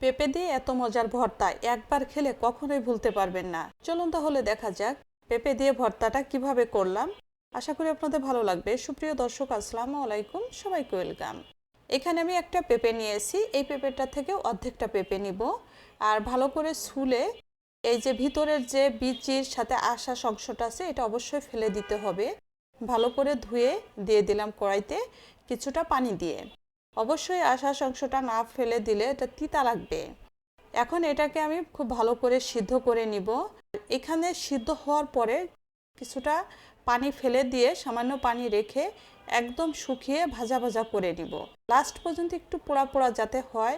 পেঁপে দিয়ে এত মজার ভর্তা একবার খেলে কখনোই ভুলতে পারবেন না। চলুন তাহলে দেখা যাক পেঁপে দিয়ে ভর্তাটা কীভাবে করলাম। আশা করি আপনাদের ভালো লাগবে। সুপ্রিয় দর্শক, আসসালামু আলাইকুম। সবাইকে ওয়েলকাম। এখানে আমি একটা পেঁপে নিয়েছি। এই পেঁপেটা থেকে অর্ধেকটা পেঁপে নিব। আর ভালো করে ছুলে এই যে ভিতরের যে বিচির সাথে আশা অংশটা আছে, এটা অবশ্যই ফেলে দিতে হবে। ভালো করে ধুয়ে দিয়ে দিলাম কড়াইতে কিছুটা পানি দিয়ে। অবশ্যই আশাস অংশটা না ফেলে দিলে এটা তিতা লাগবে। এখন এটাকে আমি খুব ভালো করে সিদ্ধ করে নিব। এখানে সিদ্ধ হওয়ার পরে কিছুটা পানি ফেলে দিয়ে সামান্য পানি রেখে একদম শুকিয়ে ভাজা ভাজা করে নিব। লাস্ট পর্যন্ত একটু পোড়া পোড়া যাতে হয়,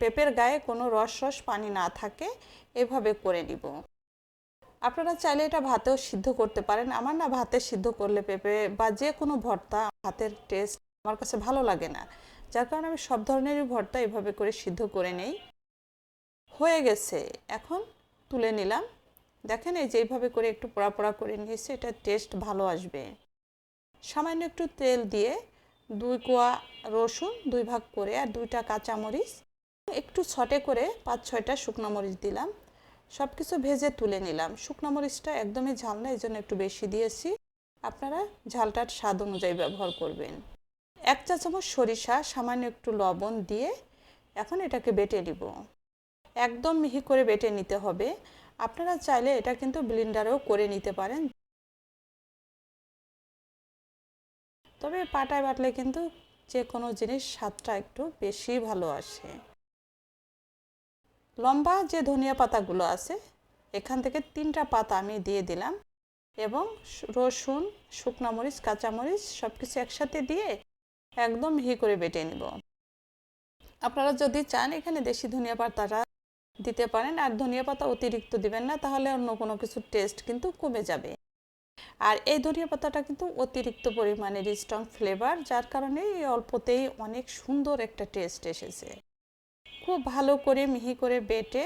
পেঁপের গায়ে কোনো রস রস পানি না থাকে, এভাবে করে নিব। আপনারা চাইলে এটা ভাতেও সিদ্ধ করতে পারেন। আমার না ভাতে সিদ্ধ করলে পেঁপে বা যে কোনো ভর্তা, ভাতের টেস্ট আমার কাছে ভালো লাগে না। যার কারণে আমি সব ধরনেরই ভর্তা এভাবে করে সিদ্ধ করে নেই। হয়ে গেছে। এখন তুলে নিলাম। দেখেন এই যে এইভাবে করে একটু পোড়া পোড়া করে নিয়েছি, এটা টেস্ট ভালো আসবে। সামান্য একটু তেল দিয়ে দুই কোয়া রসুন দুই ভাগ করে আর দুইটা কাঁচামরিচ, একটু ছটে করে পাঁচ ছয়টা শুকনো মরিচ দিলাম। সব কিছু ভেজে তুলে নিলাম। শুকনো মরিচটা একদমই ঝাল না এই জন্য একটু বেশি দিয়েছি। আপনারা ঝালটার স্বাদ অনুযায়ী ব্যবহার করবেন। এক চা চামচ সরিষা, সামান্য একটু লবণ দিয়ে এখন এটাকে বেটে নিব। একদম মিহি করে বেটে নিতে হবে। আপনারা চাইলে এটা কিন্তু ব্লিন্ডারেও করে নিতে পারেন। তবে পাটায় বাটলে কিন্তু যে কোনো জিনিস স্বাদটা একটু বেশি ভালো আসে। লম্বা যে ধনিয়া পাতাগুলো আছে, এখান থেকে তিনটা পাতা আমি দিয়ে দিলাম এবং রসুন, শুকনা মরিচ কাঁচামরিচ সব কিছু একসাথে দিয়ে একদম মিহি করে বেটে নিব। আপনারা যদি চান এখানে দেশি ধনিয়া পাতাটা দিতে পারেন, আর ধনিয়া পাতা অতিরিক্ত দিবেন না, তাহলে অন্য কোনো কিছুর টেস্ট কিন্তু কমে যাবে। আর এই ধনিয়া পাতাটা কিন্তু অতিরিক্ত পরিমাণের স্ট্রং ফ্লেভার যার কারণে এই অল্পতেই অনেক সুন্দর একটা টেস্ট এসেছে। খুব ভালো করে মিহি করে বেটে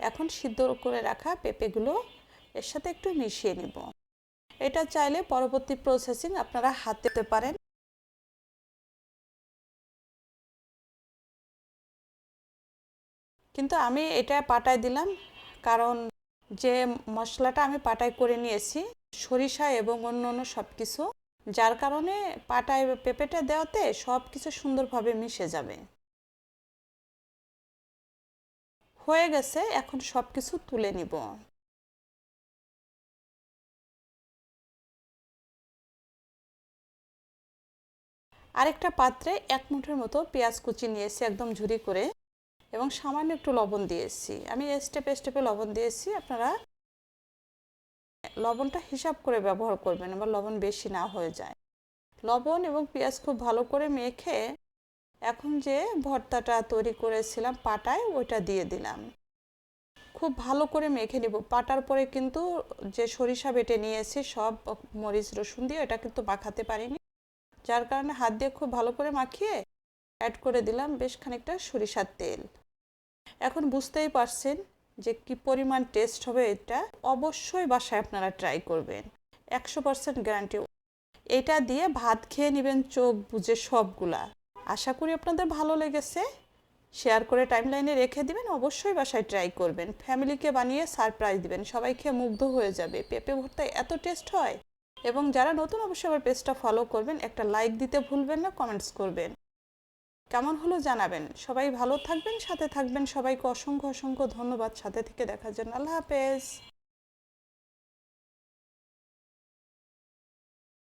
এখন সিদ্ধ করে রাখা পেঁপেগুলো এর সাথে একটু মিশিয়ে নিব। এটা চাইলে পরবর্তী প্রসেসিং আপনারা হাতে পারেন। কিন্তু আমি এটা পাটায় দিলাম কারণ যে মশলাটা আমি পাটায় করে নিয়েছি, সরিষা এবং অন্য অন্য সব কিছু যার কারণে পাটায় পেঁপেটা দেওয়াতে সব কিছু সুন্দরভাবে মিশে যাবে। হয়ে গেছে, এখন সব কিছু তুলে নিব। আরেকটা পাত্রে এক মুঠের মতো পেঁয়াজ কুচি নিয়েছি একদম ঝুরি করে। এবং সামান্য একটু লবণ দিয়েছি। আমি স্টেপে স্টেপে লবণ দিয়েছি, আপনারা লবণটা হিসাব করে ব্যবহার করবেন এবার লবণ বেশি না হয়ে যায়। লবণ এবং পেঁয়াজ খুব ভালো করে মেখে এখন যে ভর্তাটা তৈরি করেছিলাম পাটায়, ওইটা দিয়ে দিলাম। খুব ভালো করে মেখে নিব। পাটার পরে কিন্তু যে সরিষা বেটে নিয়েছি, সব মরিচ, রসুন দিয়ে এটা কিন্তু মাখাতে পারিনি। যার কারণে হাত দিয়ে খুব ভালো করে মাখিয়ে অ্যাড করে দিলাম বেশ খানিকটা সরিষার তেল। এখন বুঝতেই পারছেন যে কি পরিমাণ টেস্ট হবে এটা, অবশ্যই বাসায় আপনারা ট্রাই করবেন। একশো পার্সেন্ট গ্যারান্টি এটা দিয়ে ভাত খেয়ে নেবেন চোখ বুঝে সবগুলা। আশা করি আপনাদের ভালো লেগেছে। শেয়ার করে টাইমলাইনে রেখে দিবেন, অবশ্যই বাসায় ট্রাই করবেন। ফ্যামিলিকে বানিয়ে সারপ্রাইজ দিবেন। সবাই খেয়ে মুগ্ধ হয়ে যাবে। পেঁপে ভর্তায় এত টেস্ট হয়। এবং যারা নতুন, অবশ্যই আমার পেজটা ফলো করবেন। একটা লাইক দিতে ভুলবেন না কমেন্টস করবেন। কেমন হলো জানাবেন। সবাই ভালো থাকবেন, সাথে থাকবেন। সবাইকে অসংখ্য অসংখ্য ধন্যবাদ। সাথে থেকে দেখার জন্য আল্লাহ হাফেজ।